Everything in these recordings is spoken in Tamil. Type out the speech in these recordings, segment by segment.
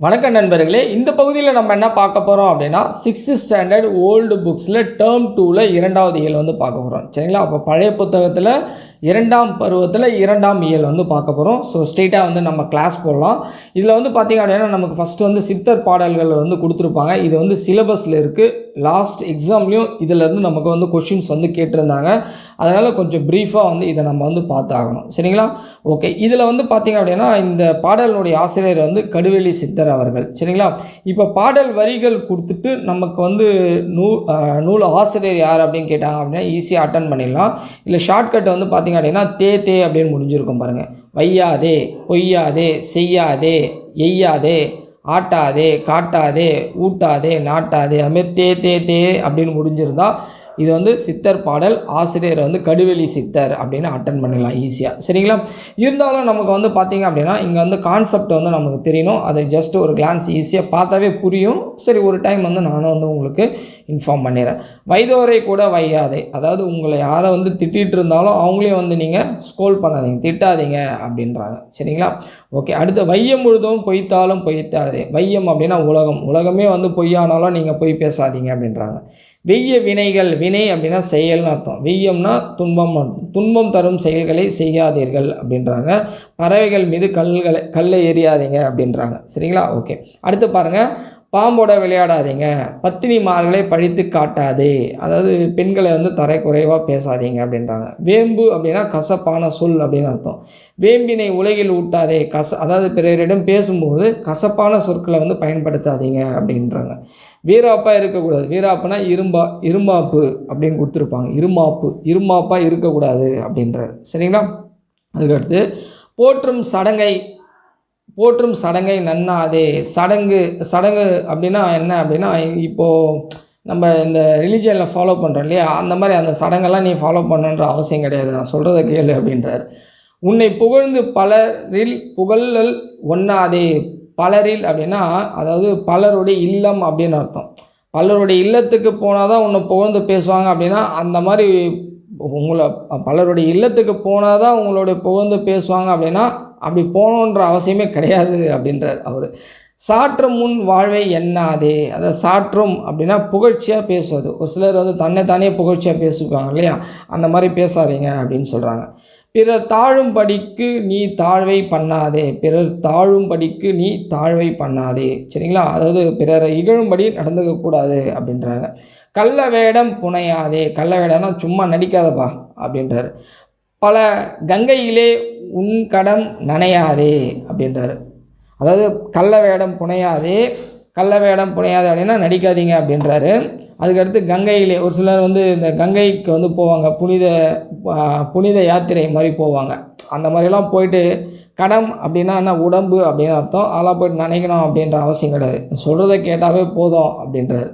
வணக்கம் நண்பர்களே இந்த பகுதியில் நம்ம என்ன பார்க்க போகிறோம் அப்படின்னா சிக்ஸ்த்து ஸ்டாண்டர்ட் ஓல்டு புக்ஸில் டேர்ம் டூவில் இரண்டாவது இயல் வந்து பார்க்க போகிறோம் சரிங்களா? அப்போ பழைய புத்தகத்தில் இரண்டாம் பருவத்தில் இரண்டாம் இயல் வந்து பார்க்க போகிறோம் ஸோ ஸ்ட்ரெயிட்டாக வந்து நம்ம கிளாஸ் போடலாம். இதில் வந்து பார்த்திங்க அப்படின்னா நமக்கு ஃபஸ்ட்டு வந்து சித்தர் பாடல்கள் வந்து கொடுத்துருப்பாங்க. இது வந்து சிலபஸில் இருக்குது லாஸ்ட் எக்ஸாம்லேயும் இதிலேருந்து நமக்கு வந்து கொஷின்ஸ் வந்து கேட்டிருந்தாங்க. அதனால் கொஞ்சம் ப்ரீஃபாக வந்து இதை நம்ம வந்து பார்த்தாகணும். சரிங்களா? ஓகே இதில் வந்து பார்த்திங்க அப்படின்னா இந்த பாடலினுடைய ஆசிரியர் வந்து கடுவெளி சித்தர் அவர்கள். சரிங்களா? இப்போ பாடல் வரிகள் கொடுத்துட்டு நமக்கு வந்து நூ நூல் ஆசிரியர் யார் அப்படின்னு கேட்டாங்க அப்படின்னா ஈஸியாக அட்டன் பண்ணிடலாம். இல்லை ஷார்ட்கட் வந்து பார்த்திங்க அப்படின்னா தே தே அப்படின்னு முடிஞ்சிருக்கும் பாருங்கள் வையாதே பொய்யாதே செய்யாதே எய்யாதே ஆட்டாதே காட்டாதே ஊட்டாதே நாட்டாதே அதுமாரி தே தே தே அப்படின்னு முடிஞ்சிருந்தால் இது வந்து சித்தர் பாடல் ஆசிரியர் வந்து கடுவெளி சித்தர் அப்படின்னு அட்டன் பண்ணிடலாம் ஈஸியாக சரிங்களா? இருந்தாலும் நமக்கு வந்து பார்த்திங்க அப்படின்னா இங்கே வந்து கான்செப்ட் வந்து நமக்கு தெரியணும். அதை ஜஸ்ட் ஒரு கிளான்ஸ் ஈஸியாக பார்த்தாவே புரியும். சரி ஒரு டைம் வந்து நானும் வந்து உங்களுக்கு இன்ஃபார்ம் பண்ணிடுறேன். வயதோரை கூட வையாதே. அதாவது உங்களை யாரை வந்து திட்டிகிட்டு இருந்தாலும் அவங்களையும் வந்து நீங்கள் ஸ்கோல் பண்ணாதீங்க திட்டாதீங்க அப்படின்றாங்க. சரிங்களா? ஓகே அடுத்து வையம் முழுதும் பொய்த்தாலும் பொய்த்தாதே. வையம் அப்படின்னா உலகம். உலகமே வந்து பொய்யானாலும் நீங்கள் பொய் பேசாதீங்க அப்படின்றாங்க. வெய்ய வினைகள் வினை அப்படின்னா செயல்னு அர்த்தம். வெய்யம்னா துன்பம் துன்பம் தரும் செயல்களை செய்யாதீர்கள் அப்படின்றாங்க. பறவைகள் மீது கல்களை கல்லை எறியாதீங்க அப்படின்றாங்க. சரிங்களா? ஓகே அடுத்து பாருங்கள் பாம்போட விளையாடாதீங்க. பத்தினிமார்களை பழித்து காட்டாதே. அதாவது பெண்களை வந்து தரை குறைவாக பேசாதீங்க அப்படின்றாங்க. வேம்பு அப்படின்னா கசப்பான சொல் அப்படின்னு அர்த்தம். வேம்பினை உலகில் ஊட்டாதே. கச அதாவது பிறரிடம் பேசும்போது கசப்பான சொற்களை வந்து பயன்படுத்தாதீங்க அப்படின்றாங்க. வீராப்பா இருக்கக்கூடாது. வீராப்புனா இரும்பா இருமாப்பு அப்படின்னு கொடுத்துருப்பாங்க. இருமாப்பு இருமாப்பாக இருக்கக்கூடாது அப்படின்றாரு. சரிங்களா? அதுக்கடுத்து போற்றும் சடங்கை போற்றும் சடங்கை நன்னாதே. சடங்கு சடங்கு அப்படின்னா என்ன அப்படின்னா இப்போது நம்ம இந்த ரிலீஜியனில் ஃபாலோ பண்ணுறோம் இல்லையா? அந்த மாதிரி அந்த சடங்கெல்லாம் நீ ஃபாலோ பண்ணணுன்ற அவசியம் கிடையாது. நான் சொல்கிறத கேளு அப்படின்றார். உன்னை புகழ்ந்து பலரில் புகழல் ஒண்ணாதே. பலரில் அப்படின்னா அதாவது பலருடைய இல்லம் அப்படின்னு அர்த்தம். பலருடைய இல்லத்துக்கு போனால் தான் உன்னை புகழ்ந்து பேசுவாங்க அப்படின்னா அந்த மாதிரி உங்களை பலருடைய இல்லத்துக்கு போனால் தான் உங்களுடைய புகழ்ந்து பேசுவாங்க அப்படின்னா அப்படி போகணுன்ற அவசியமே கிடையாது அப்படின்றார் அவர். சாற்ற முன் வாழ்வை எண்ணாதே. அதை சாற்றும் அப்படின்னா புகழ்ச்சியாக பேசுவது. ஒரு சிலர் வந்து தன்னை தானே புகழ்ச்சியாக பேசுவாங்க இல்லையா? அந்த மாதிரி பேசாதீங்க அப்படின்னு சொல்கிறாங்க பிறர் தாழும்படிக்கு நீ தாழ்வை பண்ணாதே. பிறர் தாழும்படிக்கு நீ தாழ்வை பண்ணாதே. சரிங்களா? அதாவது பிறரை இகழும்படி நடந்துக்கக்கூடாது அப்படின்றாங்க. கள்ள வேடம் புனையாதே. கள்ள வேடம்னா சும்மா நடிக்காதப்பா அப்படின்றார். பல கங்கையிலே உன் கடம் நனையாதே அப்படின்றார். அதாவது கள்ள வேடம் புனையாதே. கள்ள வேடம் புனையாதே அப்படின்னா நடிக்காதீங்க அப்படின்றாரு. அதுக்கடுத்து கங்கையிலே ஒரு சிலர் வந்து இந்த கங்கைக்கு வந்து போவாங்க. புனித புனித யாத்திரை மாதிரி போவாங்க. அந்த மாதிரிலாம் போயிட்டு கடம் அப்படின்னா என்ன? உடம்பு அப்படின்னு அர்த்தம். அதெல்லாம் போயிட்டு நினைக்கணும் அப்படின்ற அவசியம் கிடையாது. சொல்கிறத கேட்டாவே போதும் அப்படின்றாரு.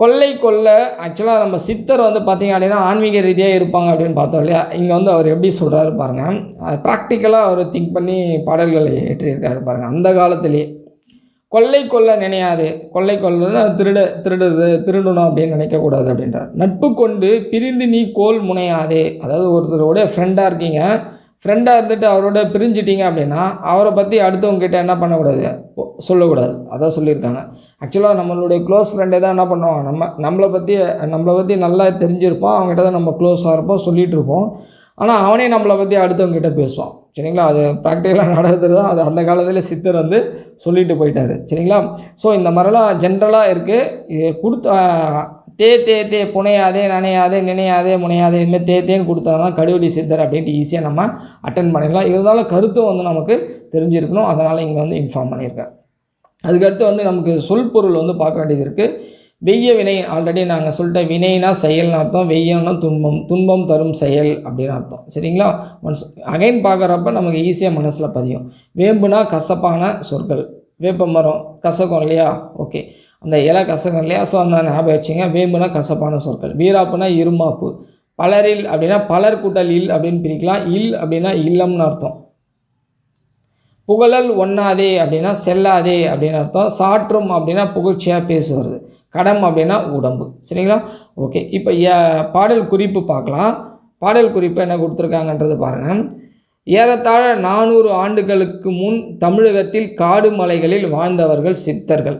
கொள்ளை கொள்ள ஆக்சுவலாக நம்ம சித்தர் வந்து பார்த்திங்க அப்படின்னா ஆன்மீக ரீதியாக இருப்பாங்க அப்படின்னு பார்த்தோம் இல்லையா? இங்கே வந்து அவர் எப்படி சொல்கிறாரு பாருங்கள் ப்ராக்டிக்கலாக அவர் திங்க் பண்ணி பாடல்களை ஏற்றியிருக்காரு பாருங்கள் அந்த காலத்திலேயே கொள்ளை கொள்ள நினையாது. கொள்ளை கொள்ளனா திருட திருடுறது திருடணும் அப்படின்னு நினைக்கக்கூடாது அப்படின்றார். நட்பு கொண்டு பிரிந்து நீ கோல் முனையாதே. அதாவது ஒருத்தரோட ஃப்ரெண்டாக இருக்கீங்க. ஃப்ரெண்டாக இருந்துட்டு அவரோட பிரிஞ்சிட்டிங்க அப்படின்னா அவரை பற்றி அடுத்தவங்ககிட்ட என்ன பண்ணக்கூடாது? சொல்லக்கூடாது. அதான் சொல்லியிருக்காங்க. ஆக்சுவலாக நம்மளுடைய க்ளோஸ் ஃப்ரெண்டே தான் என்ன பண்ணுவோம் நம்ம நம்மளை பற்றி நம்மளை பற்றி நல்லா தெரிஞ்சிருப்போம் அவங்ககிட்ட தான் நம்ம க்ளோஸாக இருப்போம் சொல்லிகிட்டு இருப்போம். ஆனால் அவனே நம்மளை பற்றி அடுத்தவங்ககிட்ட பேசுவான். சரிங்களா? அது ப்ராக்டிக்கலாக நடக்கிறது தான் அது அந்த காலத்தில் சித்தர் வந்து சொல்லிட்டு போயிட்டாரு. சரிங்களா? ஸோ இந்த மாதிரிலாம் ஜென்ரலாக இருக்குது இது கொடுத்த தே தே தே புனையாதே நனையாதே நினையாதே முனையாதே இதுமாதிரி தே தேன்னு கொடுத்தா தான் கடுவெளி சித்தர் அப்படின்ட்டு ஈஸியாக நம்ம அட்டன் பண்ணிடலாம். இருந்தாலும் கருத்தும் வந்து நமக்கு தெரிஞ்சிருக்கணும். அதனால் இங்கே வந்து இன்ஃபார்ம் பண்ணியிருக்கேன் அதுக்கடுத்து வந்து நமக்கு சொல் பொருள் வந்து பார்க்க வேண்டியது இருக்குது வெய்ய வினை ஆல்ரெடி நாங்கள் சொல்லிட்ட வினைனா செயல்னு அர்த்தம். வெய்யம்னா துன்பம் துன்பம் தரும் செயல் அப்படின்னு அர்த்தம். சரிங்களா? ஒன்ஸ் அகைன் பார்க்குறப்ப நமக்கு ஈஸியாக மனசில் பதியும். வேம்புனா கசப்பான சொற்கள். வேப்ப மரம் கசக்கும் இல்லையா? ஓகே அந்த இலை கசகம் இல்லையா? ஸோ அந்த ஞாபகம் வச்சுங்க. வேம்புனா கசப்பான சொற்கள். வீராப்புனா இருமாப்பு பலரில் அப்படின்னா பலர் கூட்டல் இல் அப்படின்னு பிரிக்கலாம். இல் அப்படின்னா இல்லம்னு அர்த்தம். புகழல் ஒன்னாதே அப்படின்னா செல்லாதே அப்படின்னு அர்த்தம். சாற்றும் அப்படின்னா புகழ்ச்சியாக பேசுவது. கடம் அப்படின்னா உடம்பு. சரிங்களா? ஓகே இப்போ பாடல் குறிப்பு பார்க்கலாம். பாடல் குறிப்பு என்ன கொடுத்துருக்காங்கன்றது பாருங்கள் ஏறத்தாழ நானூறு ஆண்டுகளுக்கு முன் தமிழகத்தில் காடு மலைகளில் வாழ்ந்தவர்கள் சித்தர்கள்.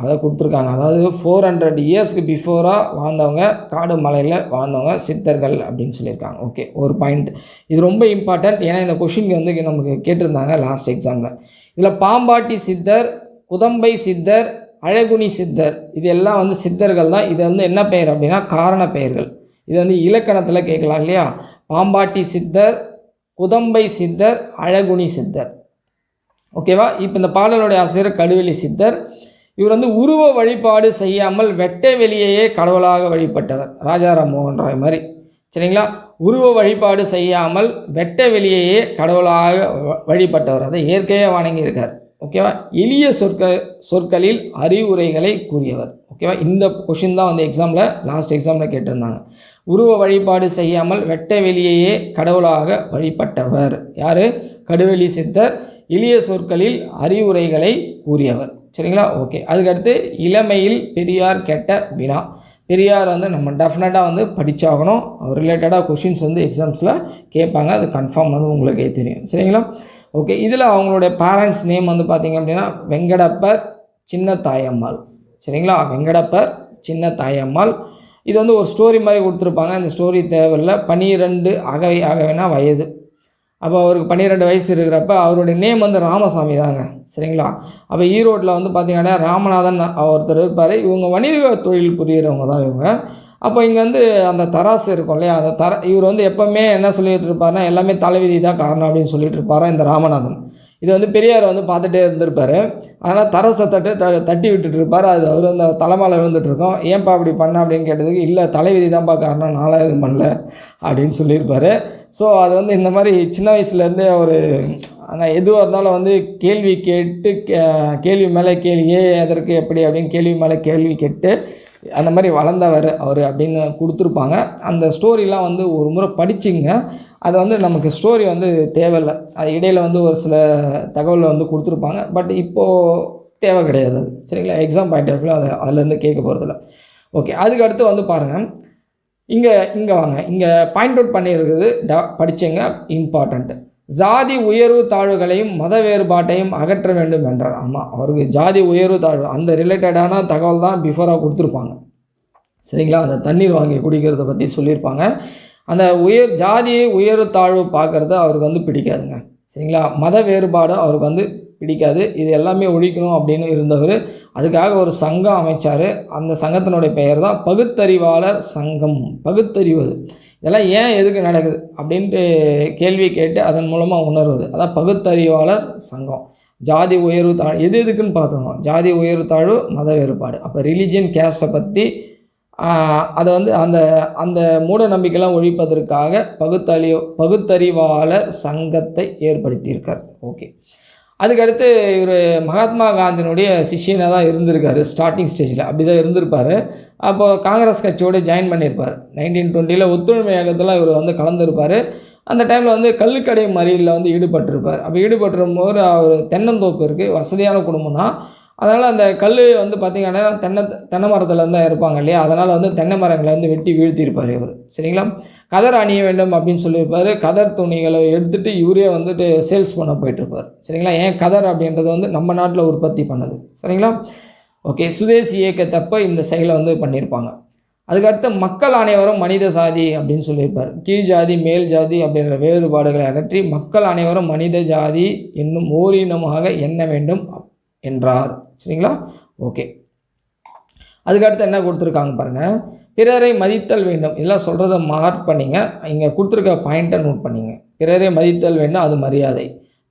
அதை கொடுத்துருக்காங்க. அதாவது ஃபோர் ஹண்ட்ரட் இயர்ஸ்க்கு பிஃபோராக வாழ்ந்தவங்க காடு மலையில் வாழ்ந்தவங்க சித்தர்கள் அப்படின்னு சொல்லியிருக்காங்க. ஓகே ஒரு பாயிண்ட் இது ரொம்ப இம்பார்ட்டண்ட் ஏன்னா இந்த கொஷின் வந்து நமக்கு கேட்டிருந்தாங்க லாஸ்ட் எக்ஸாமில் இதில் பாம்பாட்டி சித்தர் குதம்பை சித்தர் அழகுனி சித்தர். இது எல்லாம் வந்து சித்தர்கள் தான். இது வந்து என்ன பெயர் அப்படின்னா காரண பெயர்கள். இது வந்து இலக்கணத்தில் கேட்கலாம் இல்லையா? பாம்பாட்டி சித்தர் குதம்பை சித்தர் அழகுனி சித்தர். ஓகேவா இப்போ இந்த பாடலுடைய ஆசிரியர் கடுவெளி சித்தர். இவர் வந்து உருவ வழிபாடு செய்யாமல் வெட்டை வெளியையே கடவுளாக வழிபட்டவர். ராஜாராம் மோகன் ராய் மாதிரி. சரிங்களா? உருவ வழிபாடு செய்யாமல் வெட்ட வெளியையே கடவுளாக வழிபட்டவர். அதை இயற்கையாக வணங்கியிருக்கார். ஓகேவா? எளிய சொற்க சொற்களில் அறிவுரைகளை கூறியவர். ஓகேவா? இந்த கொஷின் தான் வந்து எக்ஸாமில் லாஸ்ட் எக்ஸாமில் கேட்டிருந்தாங்க. உருவ வழிபாடு செய்யாமல் வெட்ட வெளியையே கடவுளாக வழிபட்டவர். யார்? கடுவெளி சித்தர். எளிய சொற்களில் அறிவுரைகளை கூறியவர். சரிங்களா? ஓகே. அதுக்கடுத்து இளமையில் பெரியார் கேட்ட வினா. பெரியார் வந்து நம்ம டெஃபினட்டாக வந்து படிச்சாகணும். ரிலேட்டடாக கொஷின்ஸ் வந்து எக்ஸாம்ஸில் கேட்பாங்க. அது கன்ஃபார்ம் வந்து உங்களுக்கே தெரியும். சரிங்களா? ஓகே இதில் அவங்களுடைய பேரண்ட்ஸ் நேம் வந்து பார்த்திங்க அப்படின்னா வெங்கடப்பர் சின்ன தாயம்மாள் சரிங்களா? வெங்கடப்பர் சின்ன தாயம்மாள் இது வந்து ஒரு ஸ்டோரி மாதிரி கொடுத்துருப்பாங்க. இந்த ஸ்டோரி தேவையில்லை. பனிரெண்டு அகவை அகவைனா வயது. அப்போ அவருக்கு பன்னிரெண்டு வயசு இருக்கிறப்ப அவருடைய நேம் வந்து ராமசாமி தாங்க. சரிங்களா? அப்போ ஈரோட்டில் வந்து பார்த்திங்கன்னா ராமநாதன் ஒருத்தர் இருப்பார். இவங்க வணிக தொழில் புரிகிறவங்க தான் இவங்க. அப்போ இங்கே வந்து அந்த தராசு இருக்கும் இல்லையா? அந்த தர இவர் வந்து எப்போவுமே என்ன சொல்லிகிட்டு இருப்பார்னா எல்லாமே தலைவிதி தான் காரணம் அப்படின்னு சொல்லிட்டு இருப்பாரா இந்த ராமநாதன். இது வந்து பெரியார் வந்து பார்த்துட்டே இருந்திருப்பார். அதனால் தரசை தட்டு த தட்டி விட்டுட்டு இருப்பார். அது அவர் அந்த தலைமையில் விழுந்துட்டுருக்கோம் ஏன்பா அப்படி பண்ண அப்படின்னு கேட்டதுக்கு இல்லை தலைவிதி தான்ப்பா காரணம். நாளாக எதுவும் பண்ணல. அப்படின்னு சொல்லியிருப்பார். ஸோ அது வந்து இந்த மாதிரி சின்ன வயசுலேருந்தே அவர் ஆனால் எதுவாக இருந்தாலும் வந்து கேள்வி கேட்டு கே- கேள்வி மேலே கேள்வியே எதற்கு எப்படி அப்படின்னு கேள்வி மேலே கேள்வி கேட்டு அந்த மாதிரி வளர்ந்தவர் அவர் அப்படின்னு கொடுத்துருப்பாங்க. அந்த ஸ்டோரிலாம் வந்து ஒரு முறை படிச்சிங்க. அது வந்து நமக்கு ஸ்டோரி வந்து தேவையில்லை. அது இடையில வந்து ஒரு சில தகவலை வந்து கொடுத்துருப்பாங்க. பட் இப்போது தேவை கிடையாது அது. சரிங்களா? எக்ஸாம் பாயிண்ட் ஆஃப் வியூ அது அதுலேருந்து கேட்க போகிறதில்ல ஓகே அதுக்கு அடுத்து வந்து பாருங்கள் இங்கே இங்கே வாங்க. இங்கே பாயிண்ட் அவுட் பண்ணியிருக்குது ட படித்தங்க இம்பார்ட்டண்ட்டு ஜாதி உயர்வு தாழ்வுகளையும் மத வேறுபாட்டையும் அகற்ற வேண்டும் என்றார். ஆமாம் அவருக்கு ஜாதி உயர்வு தாழ்வு அந்த ரிலேட்டடான தகவல் தான் பிஃபோராக கொடுத்துருப்பாங்க. சரிங்களா? அந்த தண்ணீர் வாங்கி குடிக்கிறத பற்றி சொல்லியிருப்பாங்க. அந்த உயர் ஜாதியை உயர்வு தாழ்வு பார்க்குறது அவருக்கு வந்து பிடிக்காதுங்க. சரிங்களா? மத வேறுபாடு அவருக்கு வந்து பிடிக்காது. இது எல்லாமே ஒழிக்கணும் அப்படின்னு இருந்தவர் அதுக்காக ஒரு சங்கம் அமைச்சார். அந்த சங்கத்தினுடைய பெயர் தான் பகுத்தறிவாளர் சங்கம். பகுத்தறிவது இதெல்லாம் ஏன் எதுக்கு நடக்குது அப்படின்ட்டு கேள்வி கேட்டு அதன் மூலமாக உணர்வது. அதான் பகுத்தறிவாளர் சங்கம். ஜாதி உயர்வு தாழ் எது எதுக்குன்னு பார்த்துக்கணும் ஜாதி உயர்வு தாழ்வு மத வேறுபாடு. அப்போ ரிலிஜியன் கேஸ்ட்டை பற்றி அதை வந்து அந்த அந்த மூட நம்பிக்கைலாம் ஒழிப்பதற்காக பகுத்தறிவு பகுத்தறிவாளர் சங்கத்தை ஏற்படுத்தியிருக்கார். ஓகே. அதுக்கடுத்து இவர் மகாத்மா காந்தியினுடைய சிஷியனாக தான் இருந்திருக்காரு ஸ்டார்டிங் ஸ்டேஜில் அப்படி தான் இருந்திருப்பார். அப்போ காங்கிரஸ் கட்சியோடு ஜாயின் பண்ணியிருப்பார். நைன்டீன் டுவெண்ட்டியில் ஒத்துழைமை இயக்கத்தில் இவர் வந்து கலந்துருப்பார். அந்த டைமில் வந்து கல்லுக்கடை மறியலில் வந்து ஈடுபட்டிருப்பார். அப்போ ஈடுபட்டிருக்கும் போது அவர் தென்னந்தோப்பு இருக்குது வசதியான குடும்பம் தான். அதனால் அந்த கல் வந்து பார்த்திங்கன்னா தென்னை தென்னை மரத்தில் தான் இருப்பாங்க இல்லையா? அதனால் வந்து தென்னை மரங்களை வந்து வெட்டி வீழ்த்தியிருப்பார் இவர். சரிங்களா? கதர் அணிய வேண்டும் அப்படின்னு சொல்லியிருப்பார். கதர் துணிகளை எடுத்துகிட்டு இவரே வந்துட்டு சேல்ஸ் பண்ண போயிட்டுருப்பார். சரிங்களா? ஏன் கதர் அப்படின்றது வந்து நம்ம நாட்டில் உற்பத்தி பண்ணது. சரிங்களா? ஓகே சுதேசி இயக்கத்தப்ப இந்த செயலை வந்து பண்ணியிருப்பாங்க. அதுக்கடுத்து மக்கள் அனைவரும் மனித சாதி அப்படின்னு சொல்லியிருப்பார். கீழ் ஜாதி மேல் ஜாதி அப்படின்ற வேறுபாடுகளை அகற்றி மக்கள் அனைவரும் மனித ஜாதி என்னும் ஓரினமாக எண்ண வேண்டும் என்றார். சரிங்களா? ஓகே. அதுக்கடுத்து என்ன கொடுத்துருக்காங்க பாருங்கள் பிறரை மதித்தல் வேண்டும். இதெல்லாம் சொல்கிறத மார்க் பண்ணிங்க. இங்கே கொடுத்துருக்க பாயிண்ட்டை நோட் பண்ணிங்க. பிறரை மதித்தல் வேண்டும் அது மரியாதை.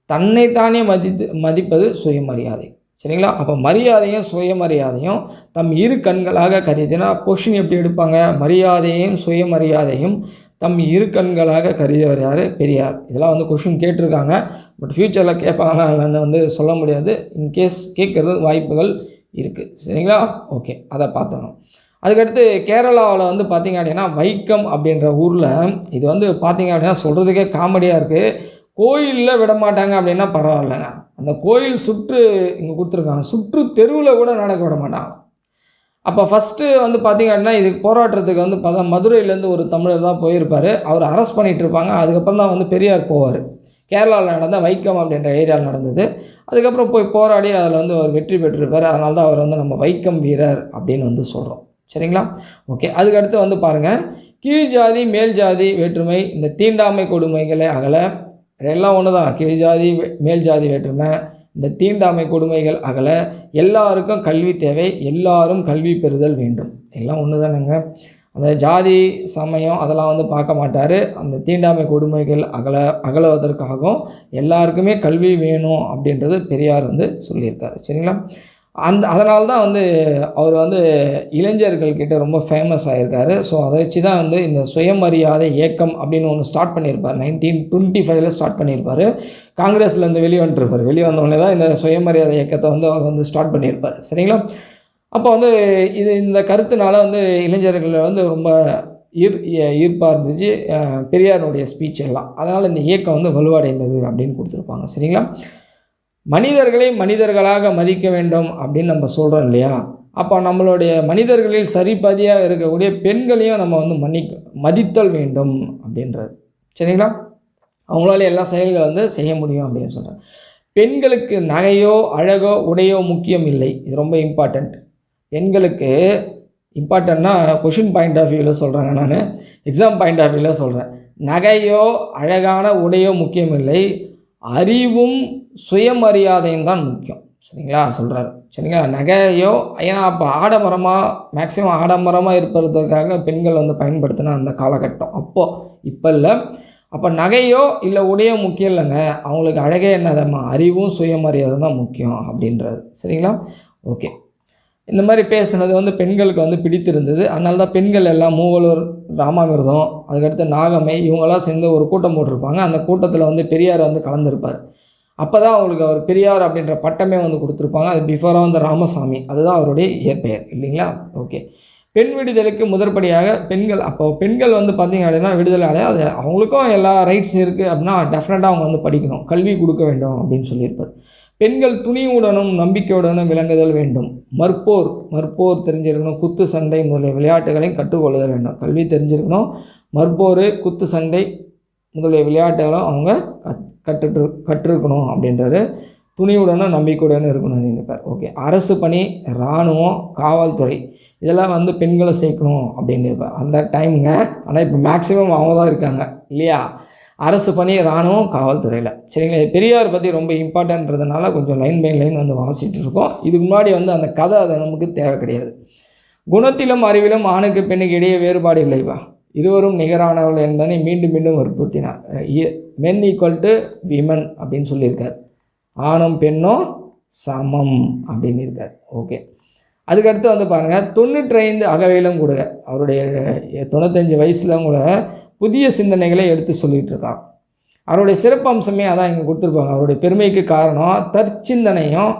தன்னைத்தானே மதித்து மதிப்பது சுயமரியாதை. சரிங்களா? அப்போ மரியாதையும் சுயமரியாதையும் தம் இரு கண்களாக கருதினா கொஷின் எப்படி எடுப்பாங்க? மரியாதையும் சுயமரியாதையும் தம் இரு கண்களாக கருதியவர் யார்? பெரியார். இதெல்லாம் வந்து கொஷின் கேட்டிருக்காங்க. பட் ஃப்யூச்சரில் கேட்பாங்களா வந்து சொல்ல முடியாது. இன்கேஸ் கேட்குறது வாய்ப்புகள் இருக்குது சரிங்களா? ஓகே அதை பார்த்துக்கணும். அதுக்கடுத்து கேரளாவில் வந்து பார்த்திங்க அப்படின்னா வைக்கம் அப்படின்ற ஊரில் இது வந்து பார்த்திங்க அப்படின்னா சொல்கிறதுக்கே காமெடியாக இருக்குது கோயிலில் விட மாட்டாங்க அப்படின்னா பரவாயில்லைங்க. அந்த கோயில் சுற்று இங்கே கொடுத்துருக்காங்க. சுற்று தெருவில் கூட நடக்க விட மாட்டாங்க. அப்போ ஃபஸ்ட்டு வந்து பார்த்திங்க அப்படின்னா இதுக்கு போராட்டத்துக்கு வந்து பார்த்தா மதுரையிலேருந்து ஒரு தமிழர் தான் போயிருப்பார். அவர் அரெஸ்ட் பண்ணிகிட்டு இருப்பாங்க. அதுக்கப்புறம் தான் வந்து பெரியார் போவார். கேரளாவில் நடந்த வைக்கம் அப்படின்ற ஏரியாவில் நடந்தது. அதுக்கப்புறம் போய் போராடி அதில் வந்து அவர் வெற்றி பெற்றிருப்பார். அதனால தான் அவர் வந்து நம்ம வைக்கம் வீரர் அப்படின்னு வந்து சொல்கிறோம் சரிங்களா? ஓகே அதுக்கடுத்து வந்து பாருங்கள் கீழ் ஜாதி மேல் ஜாதி வேற்றுமை இந்த தீண்டாமை கொடுமைகளை அகல. எல்லாம் ஒன்று தான் கீழ் ஜாதி மேல் ஜாதி வேற்றுமை. இந்த தீண்டாமை கொடுமைகள் அகல. எல்லாருக்கும் கல்வி தேவை. எல்லாரும் கல்வி பெறுதல் வேண்டும். எல்லாம் ஒன்று தானுங்க அந்த ஜாதி சமயம் அதெல்லாம் வந்து பார்க்க மாட்டார். அந்த தீண்டாமை கொடுமைகள் அகல அகலுவதற்காகவும் எல்லாருக்குமே கல்வி வேணும் அப்படின்றது பெரியார் வந்து சொல்லியிருக்காரு. சரிங்களா? அந்த அதனால தான் வந்து அவர் வந்து இளைஞர்கள்கிட்ட ரொம்ப ஃபேமஸ் ஆகியிருக்காரு ஸோ அதை வச்சு தான் வந்து இந்த சுயமரியாதை இயக்கம் அப்படின்னு ஒன்று ஸ்டார்ட் பண்ணியிருப்பார். நைன்டீன் டுவெண்ட்டி ஃபைவ்ல ஸ்டார்ட் பண்ணியிருப்பார். காங்கிரஸ்லேருந்து வெளியே வந்துருப்பார். வெளியே வந்தோடனே தான் இந்த சுயமரியாதை இயக்கத்தை வந்து அவர் வந்து ஸ்டார்ட் பண்ணியிருப்பார். சரிங்களா? அப்போ வந்து இது இந்த கருத்துனால வந்து இளைஞர்கள் வந்து ரொம்ப ஈர் ஈர்ப்பாக இருந்துச்சு. பெரியாருடைய ஸ்பீச் எல்லாம். அதனால் இந்த இயக்கம் வந்து வலுவடைந்தது அப்படின்னு கொடுத்துருப்பாங்க. சரிங்களா? மனிதர்களை மனிதர்களாக மதிக்க வேண்டும் அப்படின்னு நம்ம சொல்கிறோம் இல்லையா? அப்போ நம்மளுடைய மனிதர்களில் சரிபாதியாக இருக்கக்கூடிய பெண்களையும் நம்ம வந்து மன்னிக்க மதித்தல் வேண்டும் அப்படின்றது சரிங்களா? அவங்களால எல்லா செயல்களை வந்து செய்ய முடியும் அப்படின்னு சொல்கிறேன் பெண்களுக்கு நகையோ அழகோ உடையோ முக்கியம் இல்லை. இது ரொம்ப இம்பார்ட்டண்ட் பெண்களுக்கு இம்பார்ட்டன்னா கொஷின் பாயிண்ட் ஆஃப் வியூவில் சொல்கிறேங்க நான். எக்ஸாம் பாயிண்ட் ஆஃப் வியூவில் சொல்கிறேன் நகையோ அழகான உடையோ முக்கியம் இல்லை. அறிவும் சுயமரியாதையும் தான் முக்கியம். சரிங்களா? சொல்கிறாரு சரிங்களா? நகையோ ஏன்னா அப்போ ஆடம்பரமாக மேக்ஸிமம் ஆடம்பரமாக இருப்பதற்காக பெண்கள் வந்து பயன்படுத்தின அந்த காலகட்டம். அப்போது இப்போ இல்லை. அப்போ நகையோ இல்லை உடையோ முக்கியம் இல்லைங்க. அவங்களுக்கு அழகே என்னதம்மா? அறிவும் சுயமரியாதை தான் முக்கியம் அப்படின்றாரு. சரிங்களா? ஓகே. இந்த மாதிரி பேசுனது வந்து பெண்களுக்கு வந்து பிடித்திருந்தது. அதனால தான் பெண்கள் எல்லாம் மூவலூர் ராமாமிர்தம் அதுக்கடுத்து நாகம்மை இவங்களாம் சேர்ந்து ஒரு கூட்டம் போட்டிருப்பாங்க. அந்த கூட்டத்தில் வந்து பெரியார் வந்து கலந்துருப்பார். அப்போ தான் அவங்களுக்கு அவர் பெரியார் அப்படின்ற பட்டமே வந்து கொடுத்துருப்பாங்க. அது பிஃபோராக வந்து ராமசாமி. அதுதான் அவருடைய இயற்பெயர். இல்லைங்களா? ஓகே. பெண் விடுதலைக்கு முதற்படியாக பெண்கள் அப்போ பெண்கள் வந்து பார்த்திங்க அப்படின்னா விடுதலை அடைய அது அவங்களுக்கும் எல்லா ரைட்ஸ் இருக்குது அப்படின்னா டெஃபினட்டாக அவங்க வந்து படிக்கணும். கல்வி கொடுக்க வேண்டும் அப்படின்னு சொல்லியிருப்பார். பெண்கள் துணிவுடனும் நம்பிக்கையுடனும் விளங்குதல் வேண்டும். மற்போர் மற்போர் தெரிஞ்சிருக்கணும். குத்து சண்டை முதலிய விளையாட்டுகளையும் கற்றுக்கொள்ளுதல் வேண்டும். கல்வி தெரிஞ்சிருக்கணும். மற்போர் குத்து சண்டை முதலிய விளையாட்டுகளும் அவங்க கத் கற்றுருக்கணும் அப்படின்றது துணிவுடனும் நம்பிக்கையுடனும் இருக்கணும் நினைப்பார் ஓகே. அரசு பணி இராணுவம் காவல்துறை இதெல்லாம் வந்து பெண்களை சேர்க்கணும் அப்படின்னு இருப்பார். அந்த டைமுங்க ஆனால் இப்போ மேக்ஸிமம் அவங்க தான் இருக்காங்க. இல்லையா? அரசு பணி இராணுவம் காவல்துறையில். சரிங்களா? பெரியார் பற்றி ரொம்ப இம்பார்ட்டன்றதுனால கொஞ்சம் லைன் பை லைன் வந்து வாசிட்டு இருக்கோம். இதுக்கு முன்னாடி வந்து அந்த கதை அது நமக்கு தேவை கிடையாது. குணத்திலும் அறிவிலும் ஆணுக்கு பெண்ணுக்கு இடையே வேறுபாடு இல்லைவா இருவரும் நிகரானவர்கள் என்பதை மீண்டும் மீண்டும் வற்புறுத்தினார். மென் ஈக்குவல் டு விமன் அப்படின்னு சொல்லியிருக்கார். ஆணும் பெண்ணும் சமம் அப்படின்னு இருக்கார். ஓகே அதுக்கடுத்து வந்து பாருங்கள் தொண்ணூற்றைந்து அகவையிலும் கூட அவருடைய தொண்ணூத்தஞ்சு வயசுல கூட புதிய சிந்தனைகளை எடுத்து சொல்லிகிட்டு இருக்கான் அவருடைய சிறப்பு அம்சமே அதான் இங்கே கொடுத்துருப்பாங்க. அவருடைய பெருமைக்கு காரணம் தற்சிந்தனையும்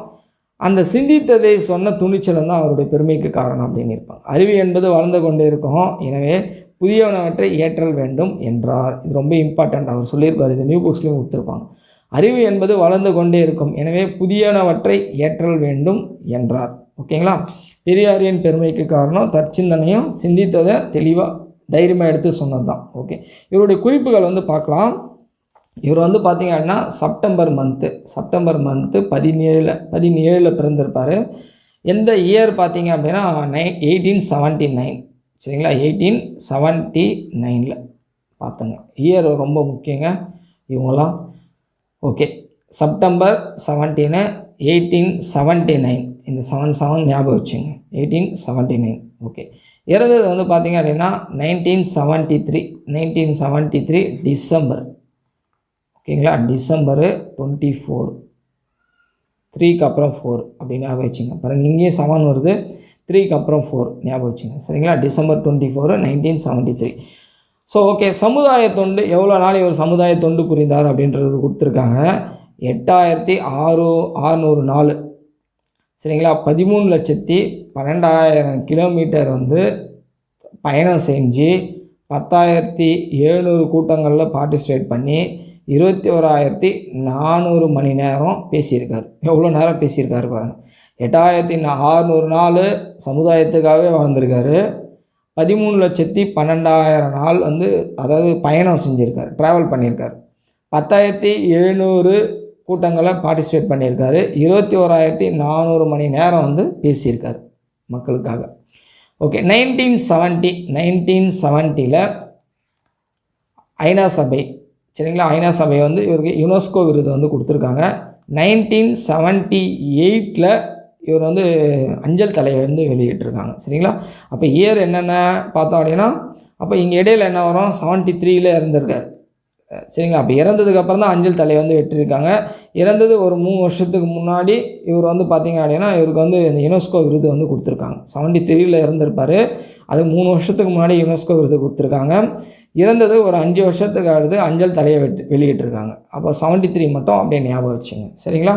அந்த சிந்தித்ததை சொன்ன துணிச்சலும் தான் அவருடைய பெருமைக்கு காரணம் அப்படின்னு இருப்பாங்க. அறிவு என்பது வளர்ந்து கொண்டே இருக்கும். எனவே புதியவனவற்றை ஏற்றல் வேண்டும் என்றார். இது ரொம்ப இம்பார்ட்டண்ட் அவர் சொல்லியிருப்பார் இது நியூ புக்ஸ்லேயும் கொடுத்துருப்பாங்க. அறிவு என்பது வளர்ந்து கொண்டே இருக்கும். எனவே புதியனவற்றை ஏற்றல் வேண்டும் என்றார். ஓகேங்களா? பெரியாரின் பெருமைக்கு காரணம் தற்சிந்தனையும் சிந்தித்ததை தெளிவாக தைரியமாக எடுத்து சொன்னது தான் ஓகே இவருடைய குறிப்புகள் வந்து பார்க்கலாம். இவர் வந்து பார்த்திங்க அப்படின்னா செப்டம்பர் மந்த்து செப்டம்பர் மந்த்து பதினேழில் பதினேழில் பிறந்திருப்பார். எந்த இயர் பார்த்தீங்க அப்படின்னா நை எயிட்டீன் செவன்ட்டி நைன் சரிங்களா? எயிட்டீன் செவன்ட்டி நைனில் பார்த்துங்க. இயர் ரொம்ப முக்கியங்க இவங்களாம் okay September seventeen eighteen seventy nine இந்த செவன் செவன் ஞாபகம் வச்சுங்க. எயிட்டீன் செவன்ட்டி நைன் ஓகே இறந்தது வந்து பார்த்தீங்க அப்படின்னா nineteen seventy three nineteen seventy three December ஓகேங்களா டிசம்பரு டுவெண்ட்டி ஃபோர் த்ரீக்கு அப்புறம் ஃபோர் அப்படின்னு ஞாபகம் வச்சுங்க. பாருங்கள் இங்கேயும் செவன் வருது. த்ரீக்கு அப்புறம் ஃபோர் ஞாபகம் வச்சுங்க. சரிங்களா? December twenty four nineteen seventy three so okay சமுதாய தொண்டு எவ்வளோ நாள் இவர் சமுதாய தொண்டு புரிந்தார் அப்படின்றது கொடுத்துருக்காங்க. எட்டாயிரத்தி ஆறு ஆறுநூறு நாள் சரிங்களா? பதிமூணு லட்சத்தி பன்னெண்டாயிரம் கிலோமீட்டர் வந்து பயணம் செஞ்சு பத்தாயிரத்தி எழுநூறு கூட்டங்களில் பார்ட்டிசிபேட் பண்ணி இருபத்தி ஓராயிரத்தி நானூறு மணி நேரம் பேசியிருக்கார். எவ்வளோ நேரம் பேசியிருக்காரு பாருங்கள் எட்டாயிரத்தி ஆறுநூறு நாள் சமுதாயத்துக்காகவே வாழ்ந்திருக்காரு. பதிமூணு லட்சத்தி பன்னெண்டாயிரம் நாள் வந்து அதாவது பயணம் செஞ்சுருக்கார் ட்ராவல் பண்ணியிருக்கார். பத்தாயிரத்தி எழுநூறு கூட்டங்களை பார்ட்டிசிபேட் பண்ணியிருக்காரு. இருபத்தி ஓராயிரத்தி நானூறு மணி நேரம் வந்து பேசியிருக்காரு மக்களுக்காக. ஓகே நைன்டீன் செவன்ட்டி நைன்டீன் செவன்ட்டியில் ஐநா சபை சரிங்களா? ஐநா சபை வந்து இவருக்கு யுனெஸ்கோ விருது வந்து கொடுத்துருக்காங்க. நைன்டீன் செவன்ட்டி எயிட்டில் இவர் வந்து அஞ்சல் தலை வந்து வெளியிட்டிருக்காங்க சரிங்களா? அப்போ இயர் என்னென்ன பார்த்தோம் அப்படின்னா அப்போ இங்கே இடையில என்ன வரும்? செவன்ட்டி த்ரீல இருந்திருக்காரு சரிங்களா? அப்போ இறந்ததுக்கப்புறம் தான் அஞ்சல் தலை வந்து வெட்டியிருக்காங்க இறந்தது ஒரு மூணு வருஷத்துக்கு முன்னாடி இவர் வந்து பார்த்தீங்க அப்படின்னா இவருக்கு வந்து இந்த யுனெஸ்கோ விருது வந்து கொடுத்துருக்காங்க. செவன்டி த்ரீயில் இறந்துருப்பார். அது மூணு வருஷத்துக்கு முன்னாடி யுனெஸ்கோ விருது கொடுத்துருக்காங்க. இறந்தது ஒரு அஞ்சு வருஷத்துக்கு அடுத்து அஞ்சல் தலையை வெட்டு வெளியிட்டிருக்காங்க. அப்போ செவன்ட்டி த்ரீ மட்டும் அப்படியே ஞாபகம் வச்சுங்க. சரிங்களா?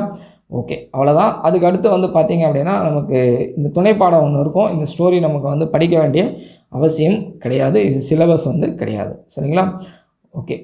ஓகே. அவ்வளோதான் அதுக்கு அடுத்து வந்து பார்த்தீங்க அப்படின்னா நமக்கு இந்த துணைப்பாடம் ஒன்று இருக்கும். இந்த ஸ்டோரி நமக்கு வந்து படிக்க வேண்டிய அவசியம் கிடையாது. இது சிலபஸ் வந்து கிடையாது. சரிங்களா? ஓகே.